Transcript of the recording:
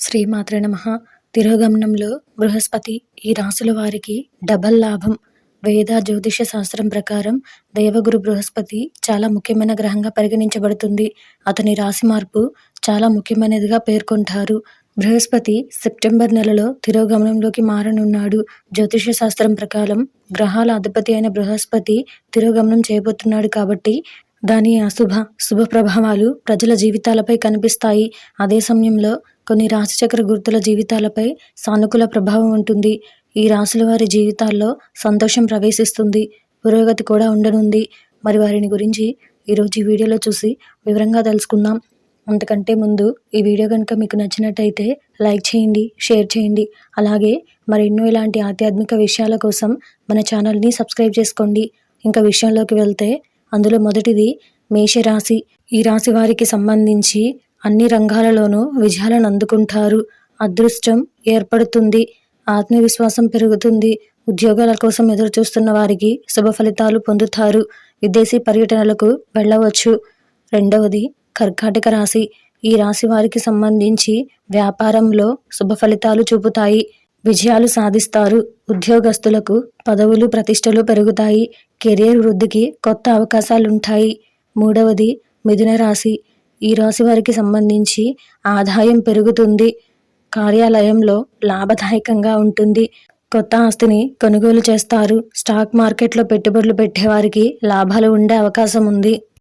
శ్రీమాత్రే నమ. తిరోగమనంలో బృహస్పతి ఈ రాశుల వారికి డబల్ లాభం. వేద జ్యోతిష శాస్త్రం ప్రకారం దేవగురు బృహస్పతి చాలా ముఖ్యమైన గ్రహంగా పరిగణించబడుతుంది. అతని రాశి మార్పు చాలా ముఖ్యమైనదిగా పేర్కొంటారు. బృహస్పతి సెప్టెంబర్ నెలలో తిరోగమనంలోకి మారనున్నాడు. జ్యోతిష శాస్త్రం ప్రకారం గ్రహాల అధిపతి అయిన బృహస్పతి తిరోగమనం చేయబోతున్నాడు కాబట్టి దాని అశుభ శుభ ప్రభావాలు ప్రజల జీవితాలపై కనిపిస్తాయి. అదే సమయంలో కొన్ని రాశిచక్ర గుర్తుల జీవితాలపై సానుకూల ప్రభావం ఉంటుంది. ఈ రాశుల వారి జీవితాల్లో సంతోషం ప్రవేశిస్తుంది. పురోగతి కూడా ఉండనుంది. మరి వారిని గురించి ఈరోజు ఈ వీడియోలో చూసి వివరంగా తెలుసుకుందాం. అంతకంటే ముందు ఈ వీడియో కనుక మీకు నచ్చినట్టయితే లైక్ చేయండి షేర్ చేయండి. అలాగే మరెన్నో ఇలాంటి ఆధ్యాత్మిక విషయాల కోసం మన ఛానల్ని సబ్స్క్రైబ్ చేసుకోండి. ఇంకా విషయంలోకి వెళ్తే అందులో మొదటిది మేషరాశి. ఈ రాశి వారికి సంబంధించి అన్ని రంగాలలోనూ విజయాలను అందుకుంటారు. అదృష్టం ఏర్పడుతుంది. ఆత్మవిశ్వాసం పెరుగుతుంది. ఉద్యోగాల కోసం ఎదురు చూస్తున్న వారికి శుభ ఫలితాలు పొందుతారు. విదేశీ పర్యటనలకు వెళ్ళవచ్చు. రెండవది కర్కాటక రాశి. ఈ రాశి వారికి సంబంధించి వ్యాపారంలో శుభ ఫలితాలు చూపుతాయి. విజయాలు సాధిస్తారు. ఉద్యోగస్తులకు పదవులు ప్రతిష్టలు పెరుగుతాయి. కెరియర్ వృద్ధికి కొత్త అవకాశాలుంటాయి. మూడవది మిథున రాశి. ఈ రాశి వారికి సంబంధించి ఆదాయం పెరుగుతుంది. కార్యాలయంలో లాభదాయకంగా ఉంటుంది. కొత్త ఆస్తిని కొనుగోలు చేస్తారు. స్టాక్ మార్కెట్లో పెట్టుబడులు పెట్టేవారికి లాభాలు ఉండే అవకాశం ఉంది.